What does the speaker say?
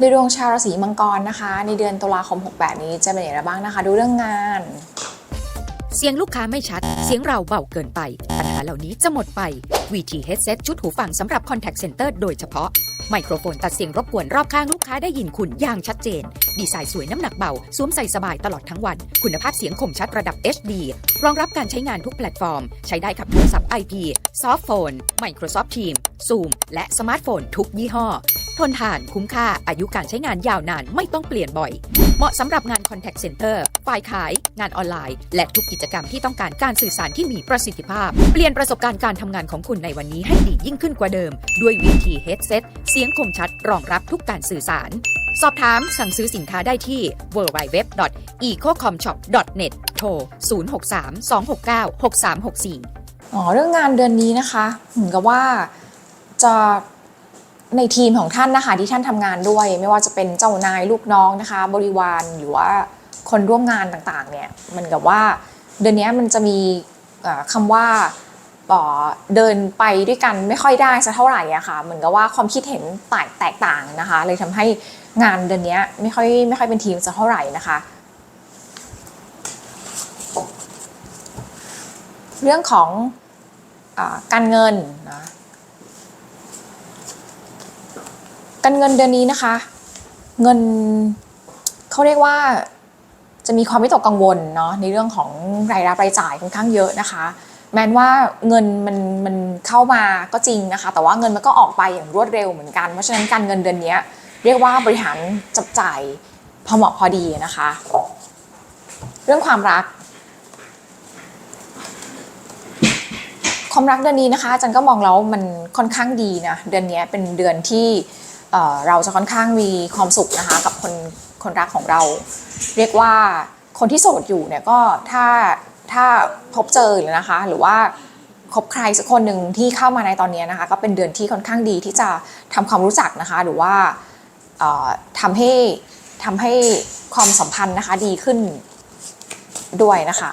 ในดวงชาวราศีมังกรนะคะ ในเดือนตุลาคม 68 นี้จะเป็นอย่างไรบ้างนะคะ ดูเรื่องงาน เสียงลูกค้าไม่ชัด เสียงเราเบาเกินไป ปัญหาเหล่านี้จะหมดไป VT Headset ชุดหูฟังสำหรับ Contact Center โดยเฉพาะ ไมโครโฟนตัดเสียงรบกวนรอบข้างลูกค้าได้ยินคุณอย่างชัดเจน ดีไซน์สวยน้ำหนักเบา สวมใส่สบายตลอดทั้งวัน คุณภาพเสียงคมชัดระดับ HD รองรับการใช้งานทุกแพลตฟอร์ม ใช้ได้กับโทรศัพท์ IP ซอฟต์โฟน Microsoft Teams Zoom และสมาร์ทโฟนทุกยี่ห้อ ทนทานคุ้มค่าอายุการใช้งานยาวนานไม่ต้องเปลี่ยนบ่อย เหมาะสำหรับงาน Contact Center ฝ่ายขาย งานออนไลน์ และทุกกิจกรรมที่ต้องการการสื่อสารที่มีประสิทธิภาพ เปลี่ยนประสบการณ์การทำงานของคุณในวันนี้ให้ดียิ่งขึ้นกว่าเดิม ด้วย VT Headset เสียงคมชัดรองรับทุกการสื่อสาร สอบถามสั่งซื้อสินค้าได้ที่ www.ecocomshop.net โทร 063-269-6364 อ๋อเรื่องงานเดือนนี้นะคะเหมือนกับว่าจะ ในทีมของท่านนะคะที่ท่านทำงานด้วย ไม่ว่าจะเป็นเจ้านายลูกน้องนะคะ บริวารหรือว่าคนร่วมงานต่างๆเนี่ยมันกับว่าเดือนนี้มันจะมีเอ่อคำว่าเดินไปด้วยกันไม่ค่อยได้สักเท่าไหร่อะค่ะเหมือนกับว่าความคิดเห็นแตกแตกต่างนะคะ เลยทำให้งานเดือนนี้ไม่ค่อยไม่ค่อยเป็นทีมสักเท่าไหร่นะคะ เรื่องของอการเงินนะ การเงินเดือนนี้นะคะ เงินเขาเรียกว่าจะมีความวิตกกังวลเนาะในเรื่องของรายรับรายจ่ายค่อนข้างเยอะนะคะ แม้ว่าเงินมันมันเข้ามาก็จริงนะคะ แต่ว่าเงินมันก็ออกไปอย่างรวดเร็วเหมือนกันเพราะฉะนั้นการเงินเดือนนี้เรียกว่าบริหารจับจ่ายพอเหมาะพอดีนะคะ เรื่องความรักความรักเดือนนี้นะคะอาจันก็มองแล้วมันค่อนข้างดีนะเดือนนี้เป็นเดือนที่ เราจะค่อนข้างมีความสุขนะคะกับคนคนรักของเรา เรียกว่าคนที่โสดอยู่เนี่ยก็ถ้าถ้าพบเจอหรือนะคะ หรือว่าคบใครสักคนหนึ่งที่เข้ามาในตอนนี้นะคะ ก็เป็นเดือนที่ค่อนข้างดีที่จะทำความรู้จักนะคะ หรือว่าเอ่อทำให้ทำให้ความสัมพันธ์นะคะดีขึ้นด้วยนะคะ